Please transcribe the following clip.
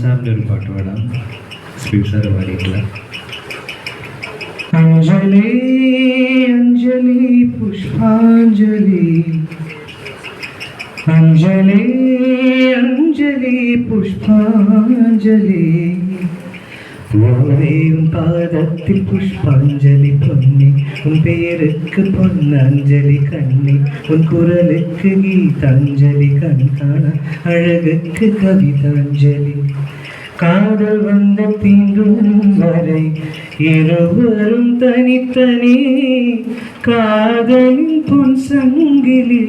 സാറിന്റെ ഒരു പാട്ട് പാടാം. ശ്രീ സാറ് പാടിയിട്ടുള്ള അഞ്ജലി അഞ്ജലി പുഷ്പാഞ്ജലി. അഞ്ജലി അഞ്ജലി പുഷ്പാഞ്ജലി. ஓவேயும் பாதத்தில் புஷ்பாஞ்சலி பொன்னி. உன் பெயருக்கு பொன்னஞ்சலி கண்ணி. உன் குரலுக்கு கீதாஞ்சலி கண்காண. அழகுக்கு கவிதாஞ்சலி. காதல் வந்த தீண்டும் வரை இருவரும் தனித்தனி. காதலின் பொன் சங்கிலி